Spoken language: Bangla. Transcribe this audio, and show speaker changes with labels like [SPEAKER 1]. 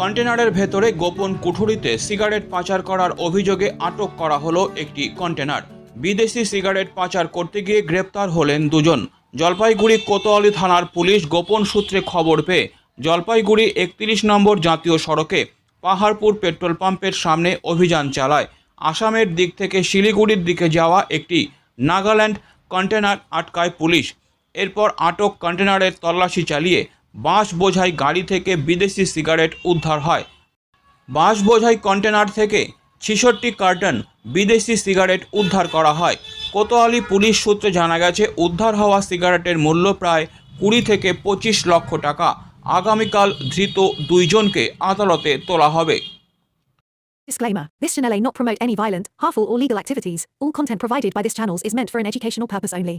[SPEAKER 1] কন্টেনারের ভেতরে গোপন কুঠুরিতে সিগারেট পাচার করার অভিযোগে আটক করা হলো একটি কন্টেনার। বিদেশি সিগারেট পাচার করতে গিয়ে গ্রেপ্তার হলেন দুজন। জলপাইগুড়ি কোতোয়ালি থানার পুলিশ গোপন সূত্রে খবর পেয়ে জলপাইগুড়ি একত্রিশ নম্বর জাতীয় সড়কে পাহাড়পুর পেট্রোল পাম্পের সামনে অভিযান চালায়। আসামের দিক থেকে শিলিগুড়ির দিকে যাওয়া একটি নাগাল্যান্ড কন্টেনার আটকায় পুলিশ। এরপর আটক কন্টেনারের তল্লাশি চালিয়ে বাঁশ বোঝাই গাড়ি থেকে বিদেশি সিগারেট উদ্ধার হয় বাঁশ বোঝাই কন্টেনার থেকে ছিষট্টি কার্টন বিদেশি সিগারেট উদ্ধার করা হয় কোতোয়ালি পুলিশ সূত্রে জানা গেছে উদ্ধার হওয়া সিগারেটের মূল্য প্রায় কুড়ি থেকে পঁচিশ লক্ষ টাকা আগামীকাল ধৃত দুইজনকে আদালতে তোলা হবে
[SPEAKER 2] Disclaimer This channel may not promote any violent, harmful, or legal activities. All content provided by this channel is meant for an educational purpose only.